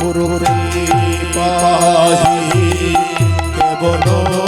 গুরুরে পাহি কেবল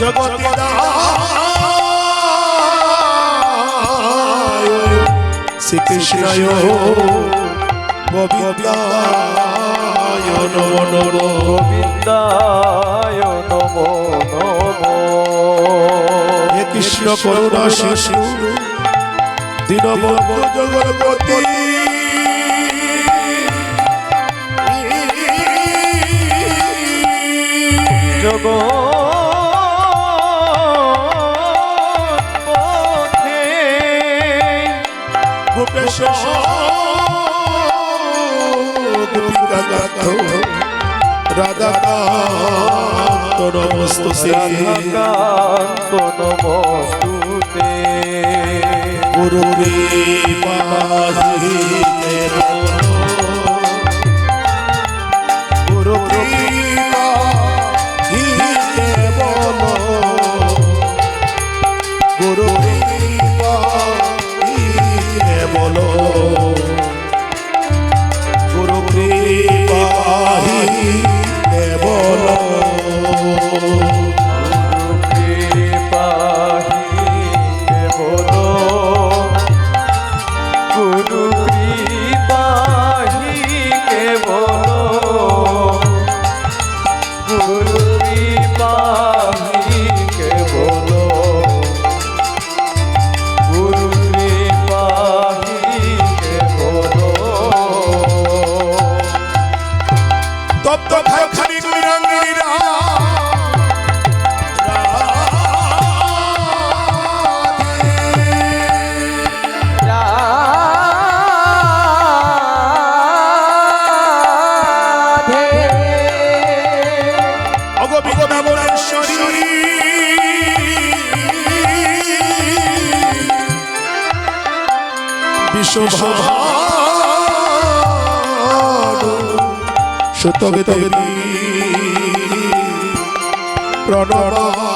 জগতে শ্রীকৃষ্ণয় গোবিন্দায় নম নম গোবিন্দায় নম নম। হে কৃষ্ণ করুণা শিশু, দীনবন্ধু জগৎপতি। জগৎ রাধাকান্ত নমস্তুতে রাধাকান্ত নমস্তুতে গুরু কৃপা গুরু কৃপা বিশ্বভা সত্যকে তবে প্রণবা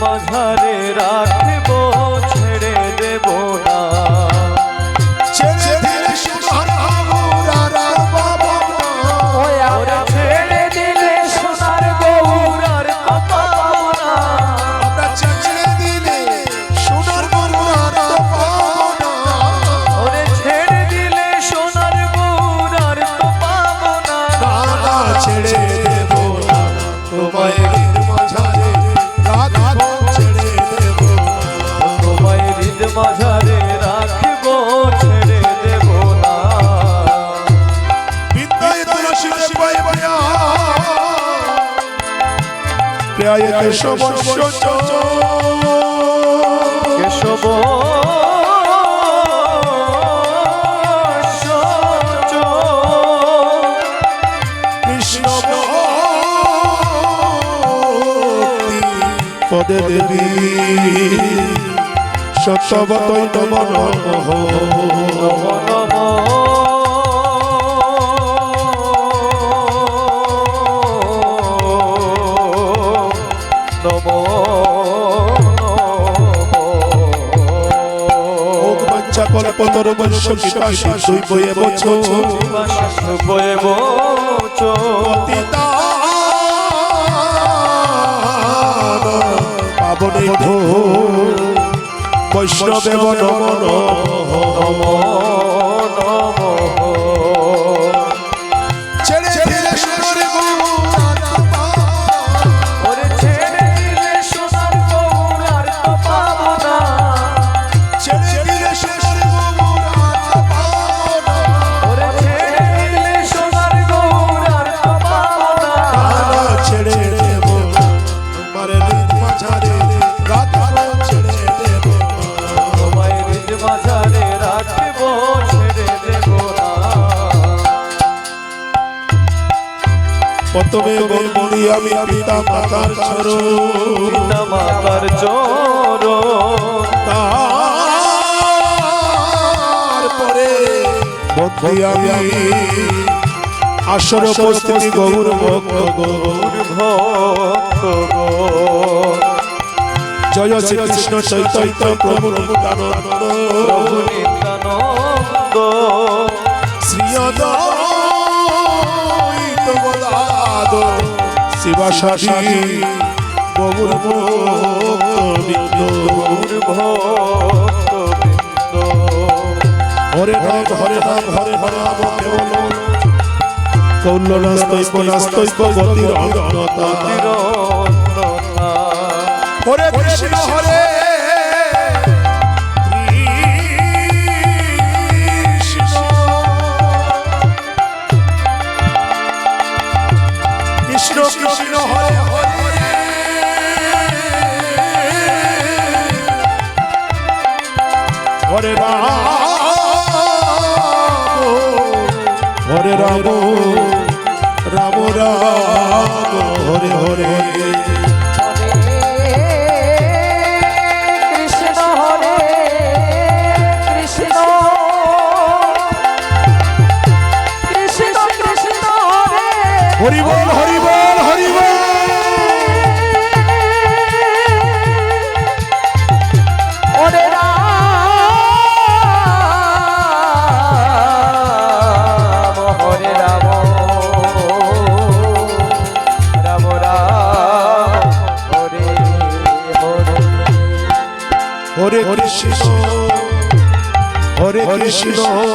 মাঝারে রাখব। আয় কেশব কেশব পদে দেবী। সত্যবতৈ নম নম নম কল্পতর বৈশ্য দুই বয়ে বছর। বয়ে বছর। পাবনে ভো বৈষ্ণবে নম হো প্রথমে বলবি আমি পিতা মাতার চরণ। পিতা মাতার চরণ তারপরে বন্ধি আমি আসর উপস্থিতি গৌর ভক্ত গৌর ভক্ত জয় শ্রীকৃষ্ণ চৈতন্য প্রভু নিত্যানন্দ। প্রভু নিত্যানন্দ। শ্রী অদ্বৈত শিবা শাসী ভক্তবৃন্দ। গৌর ভক্ত হরে রাম হরে রাম হরে রাম, কেবল কৌলনাস্তৈব নাস্তৈব গতির অনতা হরে রাম রাম রাম হরে হরে কৃষ্ণ হরে কৃষ্ণ। কৃষ্ণ কৃষ্ণ হরে হরি বল। হরি বল কৃষ্ণ। হরে কৃষ্ণ।